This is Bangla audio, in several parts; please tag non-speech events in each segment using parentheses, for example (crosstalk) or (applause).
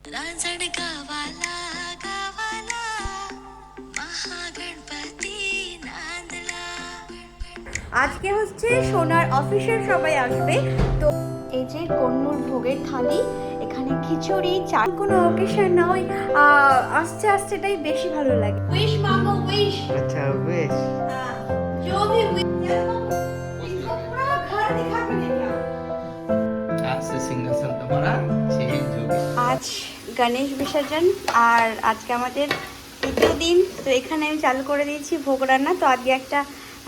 रांजण गावाला गावाला महागणपती नांदला আজকে হচ্ছে সোনার অফিসের সবাই আসবে তো এই যে কন্নুর ভোগের থালি এখানে খিচুড়ি চাল কোনো অকেশন নয় আহ, আস্তে আস্তে এটাই বেশি ভালো লাগে উইশ মামা উইশ अच्छा बेश जो भी wish इसको पूरा घर दिखा के लेके आओ। आज से सिंहासन तुम्हारा चेंज हो गया আজ গণেশ বিসর্জন আর আজকে আমাদের তৃতীয় দিন। তো এখানে আমি চালু করে দিয়েছি ভোগ রান্না। তো আজকে একটা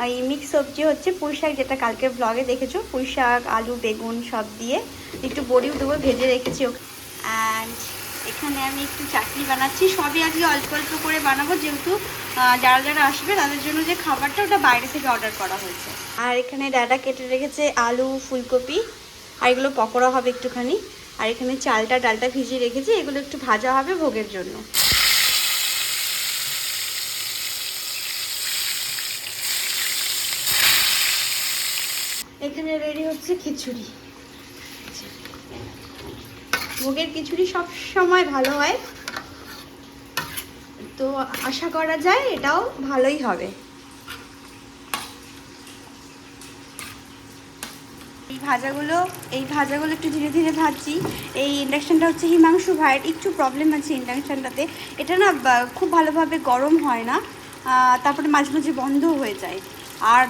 এই মিক্স সবজি হচ্ছে পুঁই শাক, যেটা কালকের ব্লগে দেখেছ। পুঁই শাক, আলু, বেগুন সব দিয়ে একটু বড়িও দেবো, ভেজে রেখেছি অ্যান্ড এখানে আমি একটু চাটনি বানাচ্ছি। সবই আজকে অল্প অল্প করে বানাবো, যেহেতু যারা যারা আসবে তাদের জন্য যে খাবারটা ওটা বাইরে থেকে অর্ডার করা হয়েছে। আর এখানে দাদা কেটে রেখেছে আলু, ফুলকপি, আর এগুলো পকোড়া হবে একটুখানি। আর এখানে চালটা, ডালটা ভিজিয়ে রেখেছি, এগুলো একটু ভাজা হবে ভোগের জন্য। এখানে রেডি হচ্ছে খিচুড়ি। ভোগের খিচুড়ি সব সময় ভালো হয়। তো আশা করা যায় এটাও ভালোই হবে। এই ভাজাগুলো এই ভাজাগুলো একটু ধীরে ধীরে ভাজছি। এই ইন্ডাকশানটা হচ্ছে হিমাংশু ভাইয়ের, একটু প্রবলেম আছে ইন্ডাকশানটাতে। এটা না খুব ভালোভাবে গরম হয় না তারপরে মাঝে মাঝে বন্ধ হয়ে যায়। আর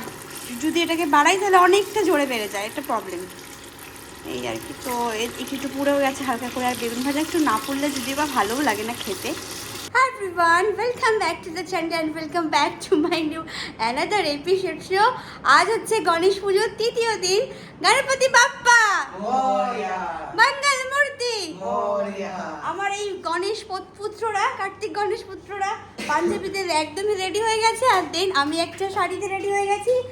যদি এটাকে বাড়াই, তাহলে অনেকটা জোরে বেড়ে যায় এটা প্রবলেম এই আর কি, তো একটু পুড়েও গেছে হালকা করে, আর বেগুন ভাজা একটু না পড়লে যদিও বা ভালোও লাগে না খেতে। Hi everyone, welcome back to the channel and welcome back to my new another episode show. আজ হচ্ছে গণেশ পুজোর তৃতীয় দিন। গণপতি বাপ্পা! মূর্তি! আমার এই গণেশ পত- পুত্ররা কার্তিক গণেশ পুত্ররা পাঞ্জাবিদের একদমই রেডি হয়ে গেছে। আর দেন আমি একটা শাড়িতে রেডি হয়ে গেছি।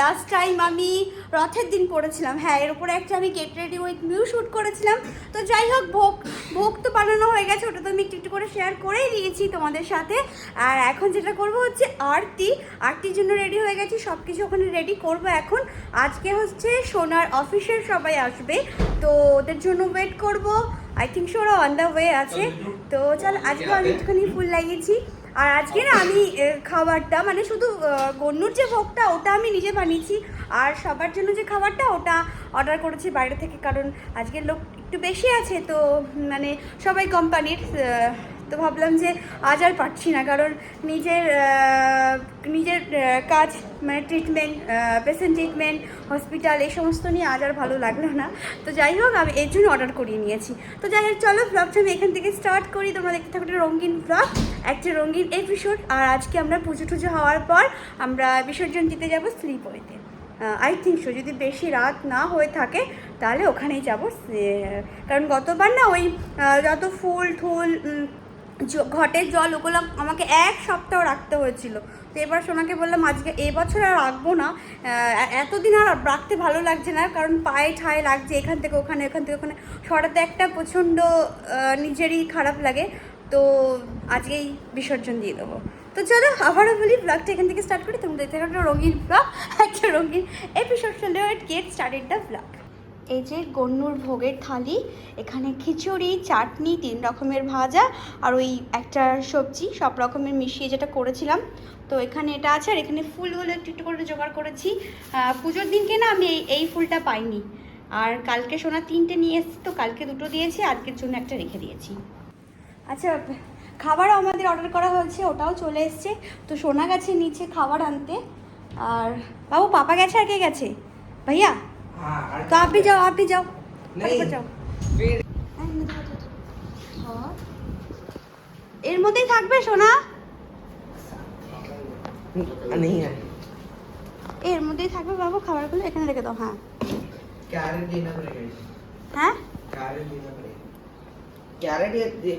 লাস্ট টাইম আমি রথের দিন পরেছিলাম হ্যাঁ এর উপরে একটা আমি get ready with me shoot করেছিলাম। তো যাই হোক ভোগ ভোগ তো বানানো হয়ে গেছে ওটা তো আমি একটু একটু করে শেয়ার করেই দিয়েছি তোমাদের সাথে। আর এখন যেটা করব হচ্ছে আরতি। আরতির জন্য রেডি হয়ে গেছি সব কিছু ওখানে রেডি করব এখন। আজকে হচ্ছে সোনার অফিসের সবাই আসবে তো ওদের জন্য ওয়েট করব। আই থিঙ্ক সোরা অন দ্য ওয়ে আছে। তো চল আজকে আমি একটুখানি ফুল লাগিয়েছি। আর আজকে না আমি খাবারটা মানে শুধু গন্যুর যে ভোগটা, ওটা আমি নিজে বানিয়েছি। আর সবার জন্য যে খাবারটা, ওটা অর্ডার করেছি বাইরে থেকে, কারণ আজকের লোক একটু বেশি আছে, তো মানে সবাই কোম্পানির তো ভাবলাম যে আজ আর পারছি না, কারণ নিজের কাজ মানে ট্রিটমেন্ট পেশেন্ট ট্রিটমেন্ট হসপিটাল এই সমস্ত নিয়ে আজ আর ভালো লাগল না। তো যাই হোক, আমি এর জন্য অর্ডার করিয়ে নিয়েছি। তো যাই হোক, চলো ব্লগটা আমি এখান থেকে স্টার্ট করি। তোমরা দেখতে থাকো রঙিন ব্লগ একটা রঙিন এপিসোড আর আজকে আমরা পুজো টুজো হওয়ার পর আমরা বিসর্জন দিতে যাব স্লিপ আই থিঙ্ক সো যদি বেশি রাত না হয়ে থাকে, তাহলে ওখানেই যাব। কারণ গতবার না ওই যত ফুল, ঠুল ঘটের জল ওগুলো আমাকে এক সপ্তাহ রাখতে হয়েছিল। তো এবার সোনাকে বললাম, আজকে এবছর আর রাখব না। এতদিন আর রাখতে ভালো লাগছে না, কারণ পায়ে ঠায়ে লাগছে এখান থেকে ওখানে, এখান থেকে ওখানে। সরাতে একটা প্রচণ্ড নিজেরই খারাপ লাগে। তো আজকেই বিসর্জন দিয়ে দেবো। তো চলো, আবারও বলি ব্লগটা এখান থেকে স্টার্ট করি। তোমরা দেখতে একটা রঙিন ব্লগ একটা রঙিন এপিসোড শুনলে গেট স্টার্টেড দ্য ব্লগ এই যে গন্নুর ভোগের থালি, এখানে খিচুড়ি, চাটনি, তিন রকমের ভাজা আর ওই একটা সবজি, সব রকমের মিশিয়ে যেটা করেছিলাম। তো এখানে এটা আছে আর এখানে ফুলগুলো একটু একটু করে জোগাড় করেছি। পুজোর দিনকে না আমি এই ফুলটা পাইনি। আর কালকে সোনা তিনটে নিয়ে এসেছি, তো কালকে দুটো দিয়েছি, আজকের জন্য একটা রেখে দিয়েছি। আচ্ছা খাবারও আমাদের অর্ডার করা হয়েছে, ওটাও চলে এসছে। তো সোনা গেছে নিচে খাবার আনতে। আর বাবু, পাপা গেছে আর কে গেছে? ভাইয়া? তো আপনি যাও আপনি যাও ফটাফট যাও হ্যাঁ। এর মধ্যেই থাকবে সোনা नहीं है এর মধ্যেই থাকবে বাবু খাবারগুলো এখানে রেখে দাও হ্যাঁ कैरेट देना पड़ेगा হ্যাঁ कैरेट देना पड़ेगा कैरेट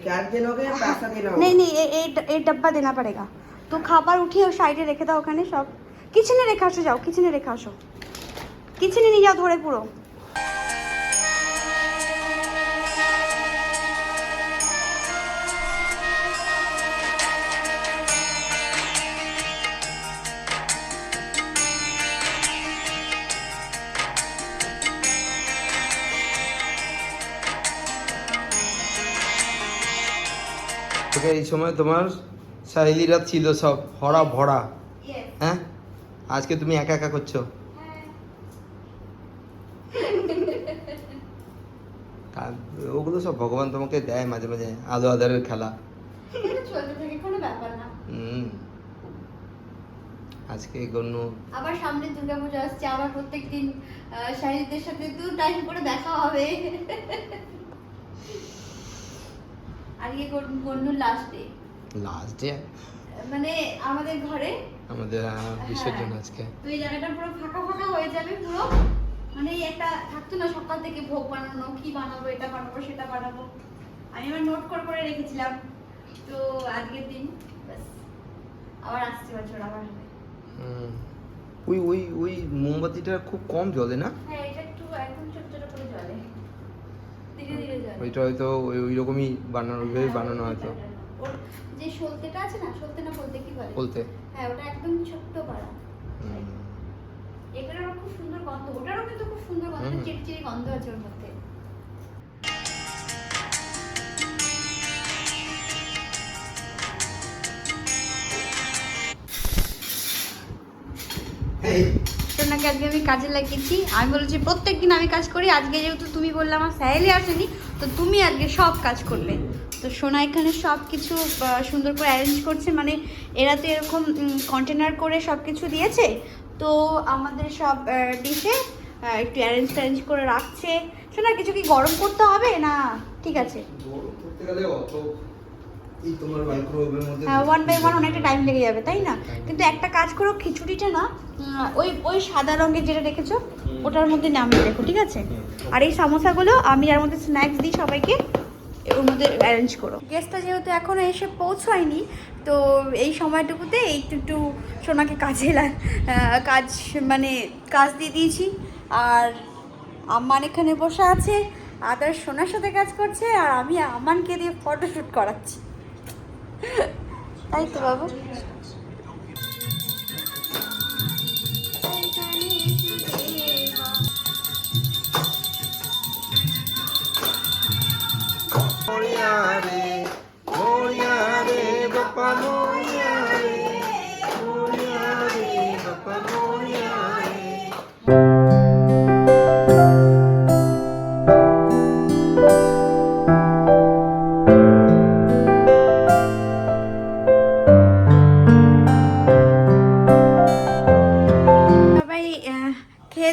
कैरेट देनोगे या पैसा देना होगा नहीं नहीं ये- ये ये डब्बा देना पड़ेगा तो খাবার উঠিয়ে ও সাইডে রেখে দাও ওখানে সব কিচেনে রেখে আসো যাও কিচেনে রেখে আসো কিচেনে নিয়ে যাও ধরে পুরো। এই সময় তোমার সাহেলিরা ছিল সব ভরা। ভরা হ্যাঁ? আজকে তুমি একা একা করছ তা- সব ভগবান তোমাকে দেয় মাঝে মাঝে আলো আধারের খেলা। হুম। আজকে গণ্য। আবার সামনে দুর্গাপূজা আসছে আবার প্রত্যেকদিন শাহিদদের সাথে দু টাইম করে দেখা হবে। আজকে লাস্ট ডে লাস্ট ডে মানে আমাদের ঘরে? আমাদের বিসর্জন হ্যাঁ। আজকে। তো এই জায়গাটা পুরো ফাঁকা ফাঁকা হয়ে যাবে পুরো। মানে একটা থাকতো না সকাল থেকে ভোগ বানানো কি বানাবো এটা বানাবো সেটা বানাবো। আমি আবার নোট করে করে রেখেছিলাম। তো আজকের দিন ব্যাস। আবার আসছে বছর আবার হবে। ওই ওই ওই মোমবাতিটা খুব কম জ্বলে না? হ্যাঁ এটা একটু একদম ছোট ছোট করে জলে ধীরে ধীরে জলে ওইটা হয়তো ওই রকমই বানানো ওইভাবেই বানানো হয়তো। যে সলতেটা আছে না সলতে না বলতে কি বলে? বলতে হ্যাঁ ওটা একদম ছোট্ট পাড়া। হুম। এগুলোরও খুব সুন্দর গন্ধ ওটারও কিন্তু খুব সুন্দর গন্ধ হুম। গন্ধ আছে ওর মধ্যে এই, সোনাকে আজকে আমি কাজে লাগিয়েছি আমি বলেছি প্রত্যেক দিন আমি কাজ করি আজকে যেহেতু তুমি বললে আমার স্যারেলি আসেনি তো তুমি আজকে সব কাজ করবে তো সোনা এখানে সব কিছু সুন্দর করে অ্যারেঞ্জ করছে মানে এরা তো এরকম কন্টেনার করে সব কিছু দিয়েছে তো আমাদের সব ডিশে একটু অ্যারেঞ্জ ট্যারেঞ্জ করে রাখছে। শোনা কিছু কি গরম করতে হবে? না ঠিক আছে। গরম করতে গেলে অত এই তোমার মাইক্রোওয়েভের হ্যাঁ ওয়ান বাই ওয়ান অনেকটা টাইম লেগে যাবে তাই না? কিন্তু একটা কাজ করো খিচুড়িটা না ওই ওই সাদা রঙের যেটা রেখেছো ওটার মধ্যে নামিয়ে রেখো ঠিক আছে? আর এই সমোসাগুলো আমি যার মধ্যে স্ন্যাক্স দিই সবাইকে ওর মধ্যে অ্যারেঞ্জ করো। গেস্টটা যেহেতু এখনও এসে পৌঁছায়নি, তো এই সময়টুকুতে একটু একটু সোনাকে কাজে কাজ মানে কাজ দিয়ে দিয়েছি। আর আমার এখানে বসে আছে, আদার সোনার সাথে কাজ করছে, আর আমি আমানকে দিয়ে ফটোশ্যুট করাচ্ছি। তাই তো বাবু? খেয়ে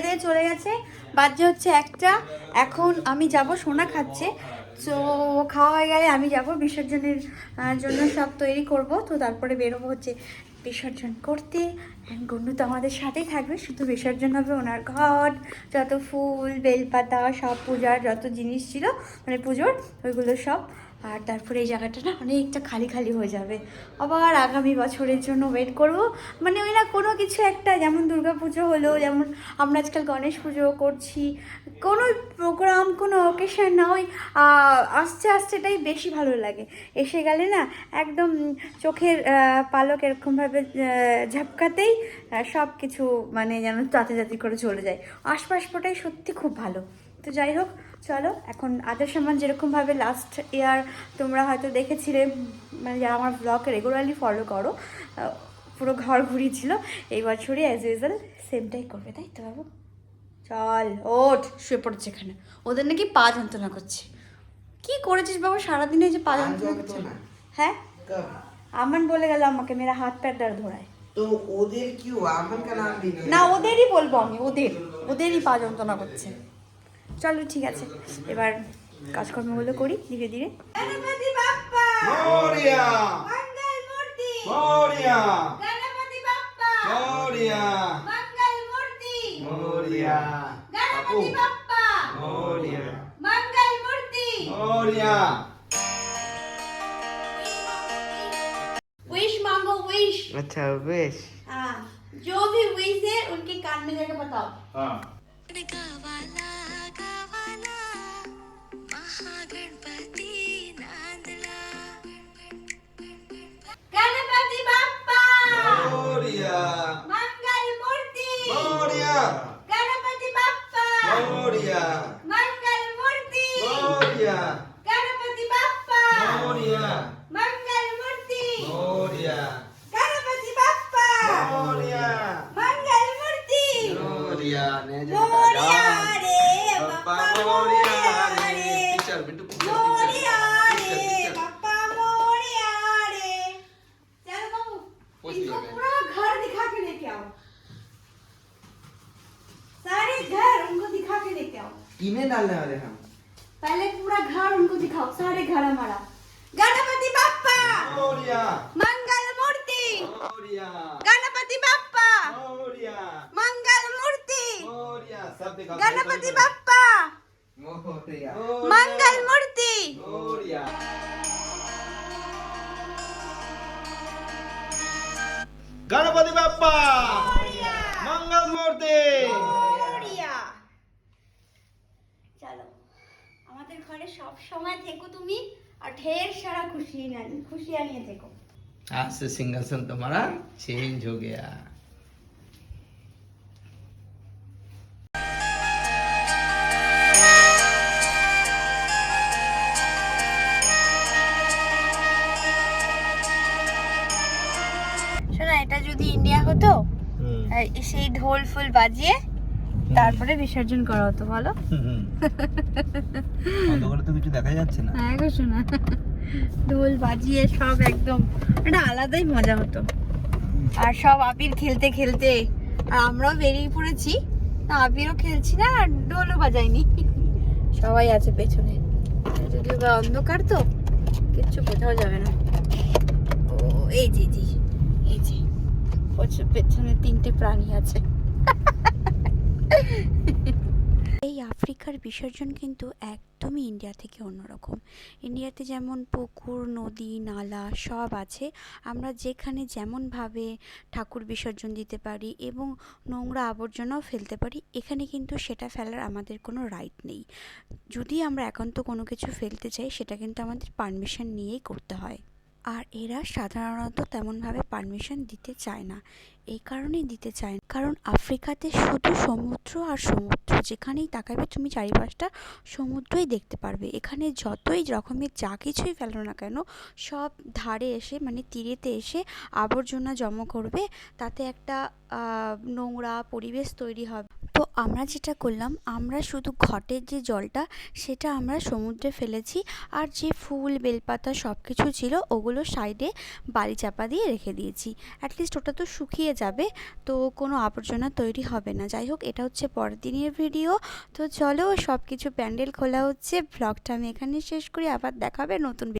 দিয়ে চলে গেছে। বাজে হচ্ছে একটা। এখন আমি যাব সোনা খাচ্ছে। তো খাওয়া গেলে আমি যাব, বিসর্জনের জন্য সব তৈরি করব। তো তারপরে বেরোবো হচ্ছে বিসর্জন করতে। গন্ডু তো আমাদের সাথেই থাকবে, শুধু বিসর্জন হবে ওনার ঘট যত ফুল, বেলপাতা, সব পূজার যত জিনিস ছিল মানে পুজোর, ওইগুলো সব আর তারপরে এই জায়গাটা না অনেকটা খালি খালি হয়ে যাবে। আবার আগামী বছরের জন্য ওয়েট করব। মানে ওই না কোনো কিছু একটা যেমন দুর্গা পুজো হলো যেমন আমরা আজকাল গণেশ পুজো করছি। কোনো প্রোগ্রাম কোনো অকেশন না ওই আহ, আসতে এটাই বেশি ভালো লাগে। এসে গেলে না একদম চোখের পালক এরকমভাবে ঝাপকাতেই সব কিছু মানে যেন তাতে করে চলে যায়। আশপাশটাই সত্যি খুব ভালো। তো যাই হোক চলো এখন আদার সম্মান যেরকমভাবে লাস্ট ইয়ার তোমরা হয়তো দেখেছিলে মানে যারা আমার ব্লগ রেগুলারলি ফলো করো পুরো ঘর ঘুরিয়েছিল এই বছরই অ্যাজ ইউজাল সেমটাই করবে তাই তো বাবু? চল ওঠ শুয়ে পড়ছে এখানে। ওদের নাকি পা যন্ত্রণা করছে। কি করেছিস বাবা সারাদিনে যে পা যন্ত্রণা করছে? হ্যাঁ? আমান বলে গেল আমাকে মেরা হাত প্যাট দাঁড় ধরায়। তো ওদের কি দিন না ওদেরই বলব আমি ওদের ওদেরই পা যন্ত্রণা করছে। চলো ঠিক আছে এবার কাজকর্মগুলো করি ধীরে ধীরে গণপতি বাপ্পা মরিয়া মঙ্গল মূর্তি মরিয়া গণপতি বাপ্পা মরিয়া মঙ্গল মূর্তি মরিয়া গণপতি বাপ্পা মরিয়া मंगल मूर्ति মরিয়া विश मांगो विश আচ্ছা বেশ हाँ जो भी विश है उनके कान में जाकर बताओ হ্যাঁ डालने वाले हम। पहले पूरा घर उनको दिखाओ सारे घर हमारा। गणपति बाप्पा! मोरिया। मंगल मूर्ति मोरिया। गणपति बाप्पा! मोरिया। मंगल मूर्ति मोरिया। सब दिखाओ। गणपति बाप्पा! मोरिया। मंगल मूर्ति मोरिया। गणपति बाप्पा! मंगल मूर्ति সব সময় থেকো তুমি আর ঢের সারা খুশি আনি খুশি আনিয়ে থেকো आज से सिंहासन तुम्हारा चेंज हो गया শোনা এটা যদি ইন্ডিয়া হতো এই সেই ঢোল ফুল বাজিয়ে তারপরে বিসর্জন করা হতো বলো? (laughs) অন্ধকারে তো কিছু দেখা যাচ্ছে না। হ্যাঁ গো শোনা। ঢোল বাজিয়ে সব একদম এটা আলাদাই মজা হতো। আর সব আবির খেলতে খেলতে আর আমরাও বেরিয়ে পড়েছি না আবিরও খেলছি না আর ঢোলও বাজাইনি সবাই আছে পেছনে। যদিও বা অন্ধকার তো কিচ্ছু বোঝাও যাবে না। ও এই যে জি এই ওর পেছনে তিনটে প্রাণী আছে। এই আফ্রিকার বিসর্জন কিন্তু একদমই ইন্ডিয়া থেকে অন্যরকম। ইন্ডিয়াতে যেমন পুকুর, নদী, নালা সব আছে, আমরা যেখানে যেমনভাবে ঠাকুর বিসর্জন দিতে পারি এবং নোংরা আবর্জনাও ফেলতে পারি, এখানে কিন্তু সেটা ফেলার আমাদের কোনো রাইট নেই। যদি আমরা একান্ত কোনো কিছু ফেলতে চাই, সেটা কিন্তু আমাদের পারমিশন নিয়েই করতে হয়। আর এরা সাধারণত তেমনভাবে পারমিশন দিতে চায় না। এই কারণেই দিতে চায় না। কারণ আফ্রিকাতে শুধু সমুদ্র আর সমুদ্র, যেখানেই তাকাবে তুমি চারিপাশটা সমুদ্রই দেখতে পারবে। এখানে যতই রকমের যা কিছুই ফেলো না কেন, সব ধারে এসে মানে তীরেতে এসে আবর্জনা জমা করবে। তাতে একটা নোংরা পরিবেশ তৈরি হবে। তো আমরা যেটা করলাম, আমরা শুধু ঘটের যে জলটা, সেটা আমরা সমুদ্রে ফেলেছি আর যে ফুল, বেলপাতা সব কিছু ছিল, ওগুলো সাইডে বালি চাপা দিয়ে রেখে দিয়েছি। অ্যাটলিস্ট ওটা তো শুকিয়ে যাবে, তো কোনো আবর্জনা তৈরি হবে না। যাই হোক, এটা হচ্ছে পরের দিনের ভিডিও। তো চলো সব কিছু প্যান্ডেল খোলা হচ্ছে। ব্লগটা আমি এখানে শেষ করি। আবার দেখাবে নতুন